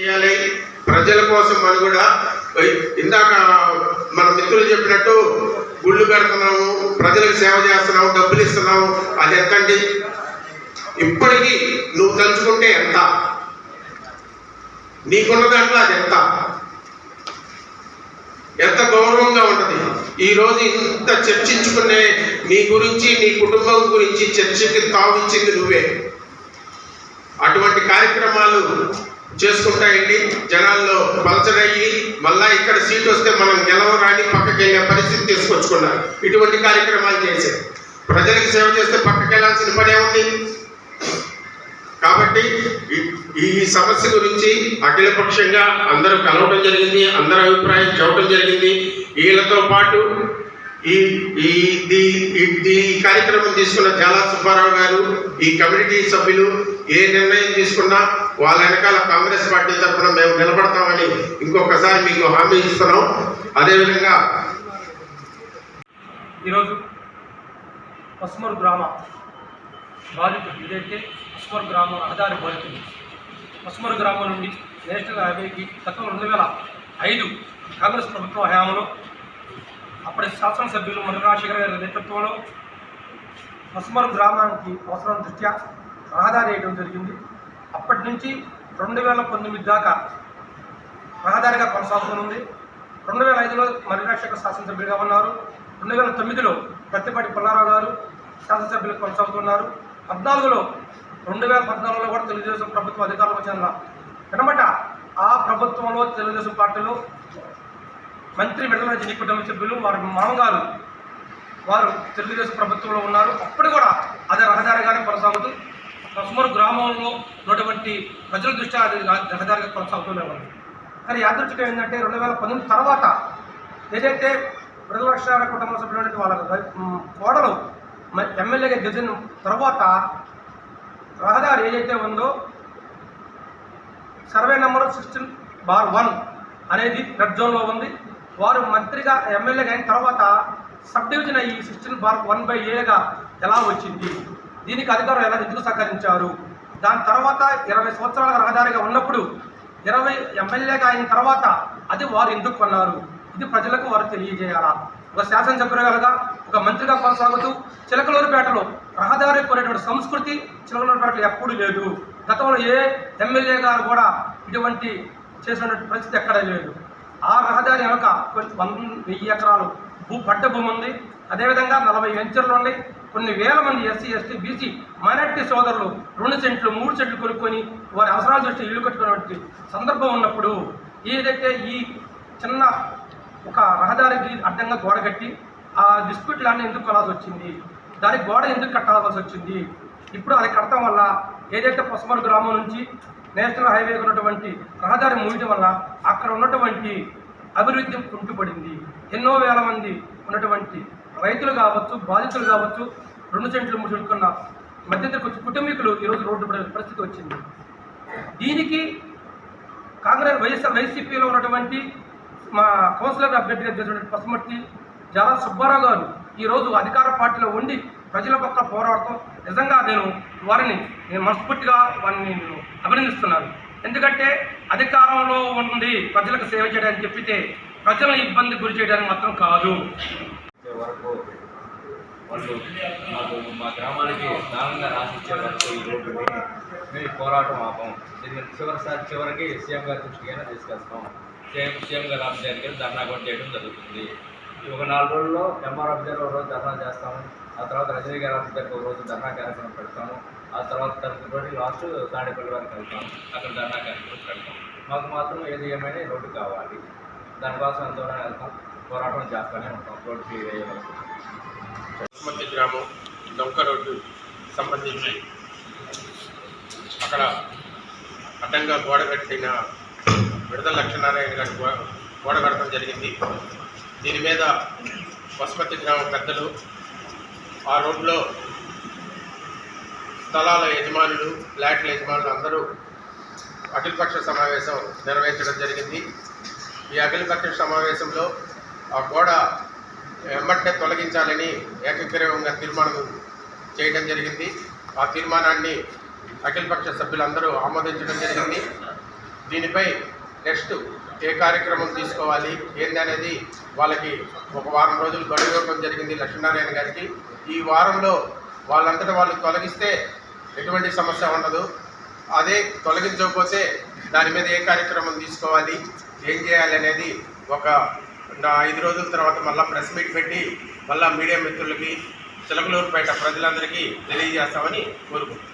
చేయాలి. ప్రజల కోసం మనం కూడా ఇందాక మన మిత్రులు చెప్పినట్టు గుళ్ళు కడుతున్నాము ప్రజలకు సేవ చేస్తున్నాము డబ్బులు ఇస్తున్నాము. అది ఎంతండి? ఇప్పటికీ నువ్వు తలుచుకుంటే ఎంత? నీకున్న దాంట్లో అది ఎంత? ఎంత గౌరవంగా ఉంటుంది? ఈ రోజు ఇంత చర్చించుకునే నీ గురించి నీ కుటుంబం గురించి చర్చకి తావిచ్చింది నువ్వే. అటువంటి కార్యక్రమాలు చేసుకుంటాయండి. జనాల్లో పలచడయ్యి మళ్ళా ఇక్కడ సీట్ వస్తే మనం గెలవరాని పక్కకి వెళ్ళే పరిస్థితి తీసుకొచ్చుకున్నారు. ఇటువంటి కార్యక్రమాలు చేశారు ప్రజలకు సేవ చేస్తే పక్కకి వెళ్ళాల్సిన పని ఏముంది? కాబట్టి ఈ- ఈ సమస్య గురించి అఖిలపక్షంగా అందరూ కలవడం జరిగింది అందరి అభిప్రాయం చెప్పడం జరిగింది. వీళ్ళతో పాటు ఈ ఈ దీ- ఈ- కార్యక్రమం తీసుకున్న జాలా సుబ్బారావు గారు ఈ కమ్యూనిటీ సభ్యులు ఏ నిర్ణయం తీసుకున్నా వాళ్ళ వెనకాల కాంగ్రెస్ పార్టీ తరఫున మేము నిలబడతామని ఇంకొకసారి మీకు హామీ ఇస్తున్నాం. అదేవిధంగా ఈరోజు పసుమూరు గ్రామ బాధితులు ఏదైతే పసుమూరు గ్రామం రహదారి బాధితులు పసుమూరు గ్రామం నుండి నేషనల్ హైవేకి గతం రెండు వేల ఐదు కాంగ్రెస్ ప్రభుత్వ హయాంలో అప్పటి శాసనసభ్యులు మన గారి నేతృత్వంలో పసుమరు గ్రామానికి అవసరం దృష్ట్యా రహదారి వేయడం జరిగింది. అప్పటి నుంచి రెండు వేల పంతొమ్మిది దాకా రహదారిగా కొనసాగుతుంది రెండు వేల ఐదులో మర్రిరాజశేఖర్ శాసనసభ్యులుగా ఉన్నారు. రెండు వేల తొమ్మిదిలో ప్రత్తిపాటి పుల్లారావు గారు శాసనసభ్యులు కొనసాగుతున్నారు. పద్నాలుగులో రెండు వేల పద్నాలుగులో కూడా తెలుగుదేశం ప్రభుత్వం అధికారంలో చెందిన పినమట ఆ ప్రభుత్వంలో తెలుగుదేశం పార్టీలో మంత్రి విడుదల కుటుంబ సభ్యులు వారి మామగారు వారు తెలుగుదేశం ప్రభుత్వంలో ఉన్నారు. అప్పుడు కూడా అదే రహదారిగానే కొనసాగుతూ సుమారు గ్రామంలో ఉన్నటువంటి ప్రజల దృష్ట్యా అది రహదారిగా కొనసాగుతూనే ఉంది. కానీ యాదృచ్ఛికం ఏంటంటే రెండు వేల పంతొమ్మిది తర్వాత ఏదైతే విడుదల కుటుంబ సభ్యులు వాళ్ళ కోడలు ఎమ్మెల్యేగా గెలిచిన తర్వాత రహదారి ఏదైతే ఉందో survey number sixteen bar one అనేది రెడ్ జోన్లో ఉంది. వారు మంత్రిగా ఎమ్మెల్యేగా అయిన తర్వాత సబ్ డివిజన్ అయ్యి సిక్స్టీన్ బార్ వన్ బై ఏగా ఎలా వచ్చింది? దీనికి అధికారులు ఎలా ఎందుకు సహకరించారు? దాని తర్వాత ఇరవై సంవత్సరాల రహదారిగా ఉన్నప్పుడు ఇరవై ఎమ్మెల్యేగా అయిన తర్వాత అది వారు ఎందుకు కొన్నారు? ఇది ప్రజలకు వారు తెలియజేయాలా? ఒక శాసనసభ్యులుగా ఒక మంత్రిగా కొనసాగుతూ చిలకలూరుపేటలో రహదారి కొనేటువంటి సంస్కృతి చిలకలూరుపేటలో ఎప్పుడూ లేదు. గతంలో ఏ ఎమ్మెల్యే గారు కూడా ఇటువంటి చేసినటువంటి పరిస్థితి ఎక్కడా లేదు. ఆ రహదారి వెనక కొన్ని వంద వెయ్యి ఎకరాలు భూ పడ్డ భూమి ఉంది. అదేవిధంగా నలభై వెంచర్లు ఉన్నాయి. కొన్ని వేల మంది ఎస్సీ ఎస్టీ బీసీ మైనార్టీ సోదరులు రెండు సెంట్లు మూడు సెంట్లు కొనుక్కొని వారి అవసరాల దృష్టి ఇల్లు కట్టుకున్నటువంటి సందర్భం ఉన్నప్పుడు ఏదైతే ఈ చిన్న ఒక రహదారికి అడ్డంగా గోడ కట్టి ఆ డిస్ప్యూట్ ల్యాండ్ ఎందుకు కొనాల్సి వచ్చింది? దానికి గోడ ఎందుకు కట్టాల్సి వచ్చింది? ఇప్పుడు అది కట్టడం వల్ల ఏదైతే పసుమరు గ్రామం నుంచి నేషనల్ హైవే ఉన్నటువంటి రహదారి మూయటం వల్ల అక్కడ ఉన్నటువంటి అభివృద్ధి కుంటుపడింది. ఎన్నో వేల మంది ఉన్నటువంటి రైతులు కావచ్చు బాధితులు కావచ్చు రెండు సెంట్లు మూడు సెంట్లు మధ్యతరగతి కుటుంబీకులు ఈరోజు రోడ్డు పడే పరిస్థితి వచ్చింది. దీనికి కాంగ్రెస్ వైఎస్ఆర్ వైసీపీలో ఉన్నటువంటి మా కౌన్సిలర్ అభ్యర్థిగా చేసినటువంటి పసుమర్తి జల సుబ్బారావు గారు ఈరోజు అధికార పార్టీలో ఉండి ప్రజల పక్క పోరాడుతూ నిజంగా నేను వారిని నేను మనస్ఫూర్తిగా వారిని నేను అభినందిస్తున్నాను. ఎందుకంటే అధికారంలో ఉండి ప్రజలకు సేవ చేయడానికి చెప్పితే ప్రజలను ఇబ్బంది గురి చేయడానికి మాత్రం కాదు. వరకు వాళ్ళు మాకు మా గ్రామానికి దారుణంగా రాసిచ్చే వరకు ఈ రోడ్డుని మేము పోరాటం ఆపం. దీన్ని చివరిసారి చివరికి సీఎం గారి దృష్టికైనా తీసుకెళ్తాం. సీఎం సీఎం గారు ఆఫీస్ ధర్నా కూడా చేయడం జరుగుతుంది. ఈ ఒక నాలుగు రోజుల్లో ఎంఆర్ ఆఫీస్ రోజు ధర్నా చేస్తాము. ఆ తర్వాత రజనీ గారి ఆఫీస్ దగ్గర రోజు ధర్నా కార్యక్రమం పెడతాము. ఆ తర్వాత తరపున లాస్ట్ తాడేపల్లి వారికి వెళ్తాం అక్కడ ధర్నా కార్యక్రమం పెడతాం మాకు మాత్రం ఏది ఏమైనా రోడ్డు కావాలి. దానికోసం ఎంత వెళ్తాం. పోరాటం చేస్తూనే ఉంటాం. రోడ్డు క్లియర్ అయ్యే వరకు గ్రామం దొంక రోడ్డు సంబంధించి అక్కడ అడ్డంగా గోడ కట్టిన విడుదల లక్ష్మీనారాయణ గారి గోడ కట్టడం జరిగింది. దీని మీద బసుమతి గ్రామం పెద్దలు ఆ రోడ్లో స్థలాల యజమానులు ఫ్లాట్ల యజమానులు అందరూ అఖిలపక్ష సమావేశం నిర్వహించడం జరిగింది. ఈ అఖిలపక్ష సమావేశంలో ఆ గోడ వెంబటే తొలగించాలని ఏకగ్రీవంగా తీర్మానం చేయడం జరిగింది. ఆ తీర్మానాన్ని అఖిలపక్ష సభ్యులందరూ ఆమోదించడం జరిగింది. దీనిపై నెక్స్ట్ ఏ కార్యక్రమం తీసుకోవాలి? ఏంది అనేది వాళ్ళకి ఒక వారం రోజులు గడువు ఇవ్వడం జరిగింది లక్ష్మీనారాయణ గారికి. ఈ వారంలో వాళ్ళంతటా వాళ్ళు తొలగిస్తే ఎటువంటి సమస్య ఉండదు. అదే తొలగించకపోతే దాని మీద ఏ కార్యక్రమం తీసుకోవాలి? ఏం చేయాలి అనేది ఒక ఐదు రోజుల తర్వాత మళ్ళీ ప్రెస్ మీట్ పెట్టి మళ్ళీ మీడియా మిత్రులకి చిలకలూరుపేట ప్రజలందరికీ తెలియజేస్తామని కోరుకుంటున్నాను.